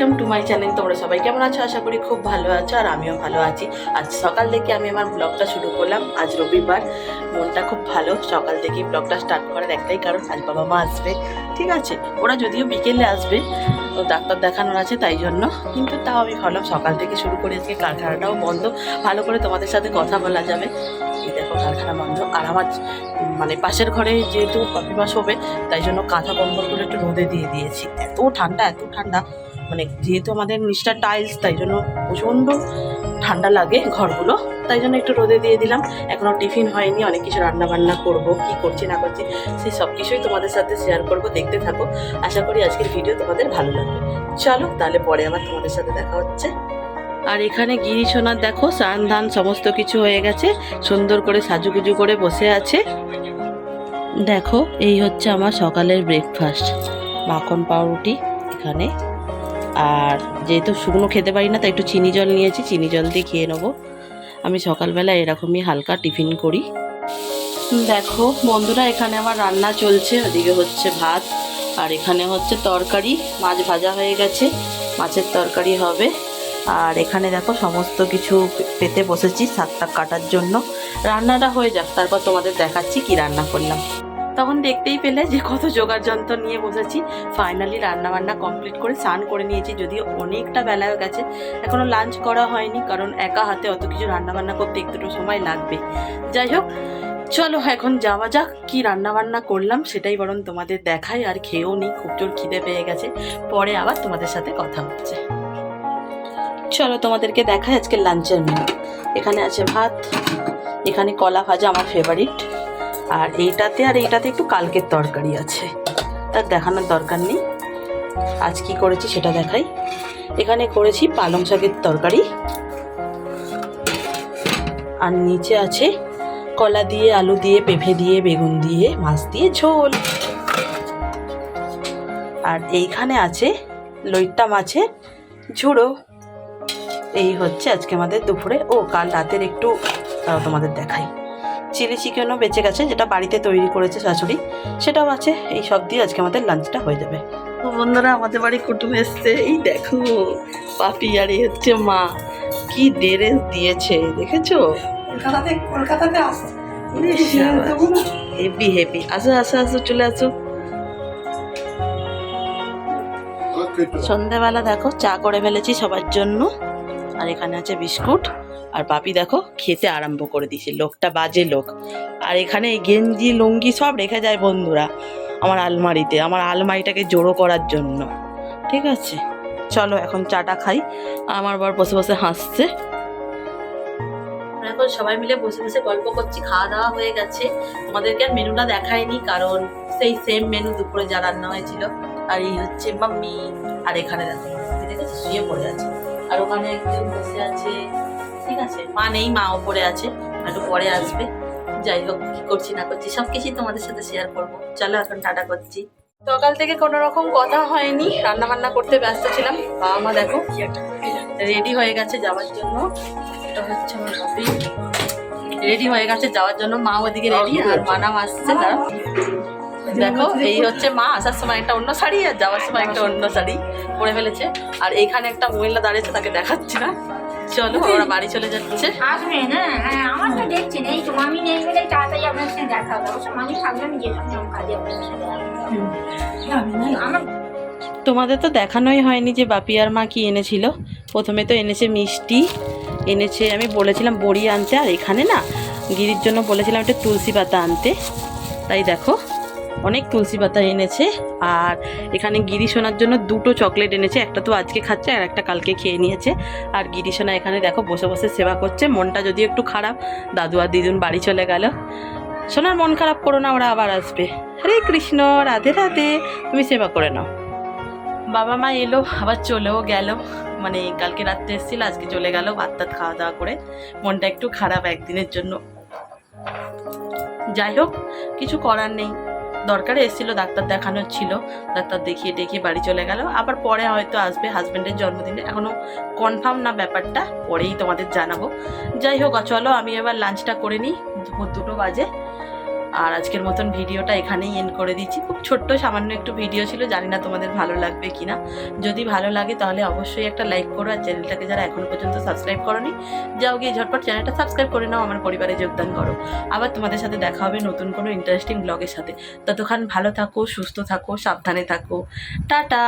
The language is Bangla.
ওয়েলকাম টু মাই চ্যানেল তোমরা সবাই কেমন আছো? আশা করি খুব ভালো আছো আর আমিও ভালো আছি। আজ সকাল থেকে আমি আমার ব্লগটা শুরু করলাম। আজ রবিবার। মনটা খুব ভালো। সকাল থেকেই ব্লগটা স্টার্ট করার একটাই কারণ, আজ বাবা মা আসবে। ঠিক আছে? ওরা যদিও বিকেলে আসবে, তো ডাক্তার দেখানোর আছে তাই জন্য। কিন্তু তাও আমি ভাবলাম সকাল থেকে শুরু করে আজকে কারখানাটাও বন্ধ। ভালো করে তোমাদের সাথে কথা বলা যাবে। এই দেখো কারখানা বন্ধ। আর আমার মানে পাশের ঘরে যেহেতু কফি মাস হবে, তাই জন্য কাঁথা কম্বলগুলো একটু রোদে দিয়ে দিয়েছি। এত ঠান্ডা এত ঠান্ডা। মানে যেহেতু আমাদের নিচটা টাইলস তাই জন্য প্রচণ্ড ঠান্ডা লাগে ঘরগুলো। তাই জন্য একটু রোদে দিয়ে দিলাম। এখনও টিফিন হয়নি, অনেক কিছু রান্না বান্না করব, কি করছি, না করছি, সেই সব কিছুই তোমাদের সাথে শেয়ার করব, দেখতে থাকো। আশা করি আজকের ভিডিও তোমাদের ভালো লাগবে। চলো তাহলে পরে আবার তোমাদের সাথে দেখা হচ্ছে। আর এখানে গিরি সোনার দেখো, স্নান ধান সমস্ত কিছু হয়ে গেছে, সুন্দর করে সাজুগুজু করে বসে আছে। দেখো, এই হচ্ছে আমার সকালের ব্রেকফাস্ট মাখন পাউরুটি এখানে। আর যেহেতু শুকনো খেতে পারি না, তাই একটু চিনি জল নিয়েছি, চিনি জল দিয়ে খেয়ে নেব। আমি সকালবেলা এরকমই হালকা টিফিন করি। দেখো বন্ধুরা, এখানে আমার রান্না চলছে, ওদিকে হচ্ছে ভাত, আর এখানে হচ্ছে তরকারি, মাছ ভাজা হয়ে গেছে, মাছের তরকারি হবে। আর এখানে দেখো সমস্ত কিছু পেতে বসেছি শাকটা কাটার জন্য। রান্নাটা হয়ে যাক, তারপর তোমাদের দেখাচ্ছি কি রান্না করলাম। তখন দেখতেই পেলে যে কত জোগাড় যন্ত্র নিয়ে বসেছি। ফাইনালি রান্না বান্না কমপ্লিট করে স্নান করে নিয়েছি, যদিও অনেকটা বেলা হয়ে গেছে। এখনও লাঞ্চ করা হয়নি, কারণ একা হাতে অত কিছু রান্না বান্না করতে একটু সময় লাগবে। যাই হোক, চলো এখন যাওয়া যাক, কি রান্না বান্না করলাম সেটাই বরং তোমাদের দেখাই, আর খেয়েও নিই, খুব জোর খিদে পেয়ে গেছে। পরে আবার তোমাদের সাথে কথা হচ্ছে। চলো তোমাদেরকে দেখাই আজকে লাঞ্চের মেনু এখানে আছে ভাত, এখানে কলা ভাজা আমার ফেভারিট আর এইটাতে আর এইটাতে একটু কালকের তরকারি আছে। তার দেখানোর দরকার নেই। আজ কি করেছি সেটা দেখাই। এখানে করেছি পালং শাকের তরকারি। আর নিচে আছে কলা দিয়ে, আলু দিয়ে, পেঁপে দিয়ে, বেগুন দিয়ে, মাছ দিয়ে ঝোল। আর এইখানে আছে লইট্টা মাছের ঝুড়ো। এই হচ্ছে আজকে আমাদের দুপুরে ও কাল রাতের একটু তোমাদের দেখাই। চিলি চিকেনও বেঁচে গেছে যেটা বাড়িতে তৈরি করেছে শাশুড়ি সেটাও আছে। এই সব দিয়ে আজকে আমাদের লাঞ্চটা হয়ে যাবে। তো বন্ধুরা আমাদের বাড়ি কুটুম এসছে। এই দেখো পাপি আর এই হচ্ছে মা। কি ড্রেস দিয়েছে দেখেছ? কলকাতাতে কলকাতাতে আসছে। হেপি হেপি আসো আসো আসো চলে আসো। সন্ধ্যাবেলা দেখো চা করে ফেলেছি সবার জন্য। আর এখানে আছে বিস্কুট। আর পাপি দেখো, খেতে আরম্ভ করে দিয়েছে। লোকটা বাজে লোক। আর এখানে গেঞ্জি, লুঙ্গি সব রেখে যায় বন্ধুরা আমার আলমারিতে, আমার আলমারিটাকে জোড়ো করার জন্য। ঠিক আছে? চলো এখন চাটা খাই। আমার বর বসে বসে হাসছে। এখন সবাই মিলে বসে বসে গল্প করছি, খাওয়া দাওয়া হয়ে গেছে। তোমাদেরকে আর মেনুটা দেখায়নি কারণ সেই সেম মেনু দুপুরে যা রান্না হয়েছিল। আর এই হচ্ছে মাম্মি। আর এখানে দেখো শুয়ে পড়ে আছে। আর ওখানে একজন বসে আছে। ঠিক আছে, মা নেই, মা ওপরে আছে, একটু পরে আসবে। যাই হোক, কি করছি না করছি, সব কিছুই তোমাদের সাথে শেয়ার করব। চলো এখন টাটা করছি। সকাল থেকে কোনো রকম কথা হয়নি রান্না বান্না করতে ব্যস্ত ছিলাম। বাবা মা দেখো রেডি হয়ে গেছে যাওয়ার জন্য। এটা হচ্ছে আমার হবি রেডি হয়ে গেছে যাওয়ার জন্য। মা ওদিকে রেডি আর মানাম আসছে না। দেখো এই হচ্ছে মা আসার সময় একটা অন্য শাড়ি আর যাওয়ার সময় একটা অন্য শাড়ি পরে ফেলেছে। আর এখানে একটা মহিলা দাঁড়িয়েছে তাকে দেখাচ্ছি না। চলো ওরা বাড়ি চলে যাচ্ছে। আসবেন হ্যাঁ হ্যাঁ আমার তো দেখছেন এই তো মামি নেই বলে তাড়াতাড়ি আপনার সাথে দেখা হবে। অবশ্য মামি থাকলে আমি যেতাম কাজে আপনার সাথে আমার তোমাদের তো দেখানোই হয়নি যে বাপি আর মা কি এনেছিল। প্রথমে তো এনেছে মিষ্টি এনেছে আমি বলেছিলাম বড়ি আনতে আর এখানে না গিরির জন্য বলেছিলাম একটা তুলসী পাতা আনতে। তাই দেখো অনেক তুলসী পাতা এনেছে আর এখানে গিরি সোনার জন্য দুটো চকলেট এনেছে। একটা তো আজকে খাচ্ছে আর একটা কালকে খেয়ে নিয়েছে। আর গিরি সোনা এখানে দেখো বসে বসে সেবা করছে। মনটা যদি একটু খারাপ, দাদু আর দিদুন বাড়ি চলে গেল। সোনার মন খারাপ করো না, ওরা আবার আসবে। হরে কৃষ্ণ, রাধে রাধে, তুমি সেবা করে নাও। বাবা মা এলো, আবার চলেও গেল। মানে কালকে রাত্রে এসেছিল, আজকে চলে গেল ভাত টাত খাওয়া দাওয়া করে। মনটা একটু খারাপ একদিনের জন্য। যাই হোক, কিছু করার নেই। দরকারে এসেছিল, ডাক্তার দেখানোর ছিল। ডাক্তার দেখিয়ে দেখিয়ে বাড়ি চলে গেল। আবার পরে হয়তো আসবে হাজব্যান্ডের জন্মদিনে। এখনও কনফার্ম না ব্যাপারটা, পরেই তোমাদের জানাব। যাই হোক, চলো আমি এবার লাঞ্চটা করে নিই। দুপুর দুটো বাজে। আর আজকের মতন ভিডিওটা এখানেই এন্ড করে দিচ্ছি। খুব ছোট্ট সামান্য একটু ভিডিও ছিল, জানি না তোমাদের ভালো লাগবে কি না যদি ভালো লাগে তাহলে অবশ্যই একটা লাইক করো আর চ্যানেলটাকে যারা এখনও পর্যন্ত সাবস্ক্রাইব করনি, যাও গিয়ে ঝটপট চ্যানেলটা সাবস্ক্রাইব করে নাও, আমার পরিবারে যোগদান করো। আবার তোমাদের সাথে দেখা হবে নতুন কোনো ইন্টারেস্টিং ব্লগের সাথে। ততক্ষণ ভালো থাকো, সুস্থ থাকো, সাবধানে থাকো। টাটা!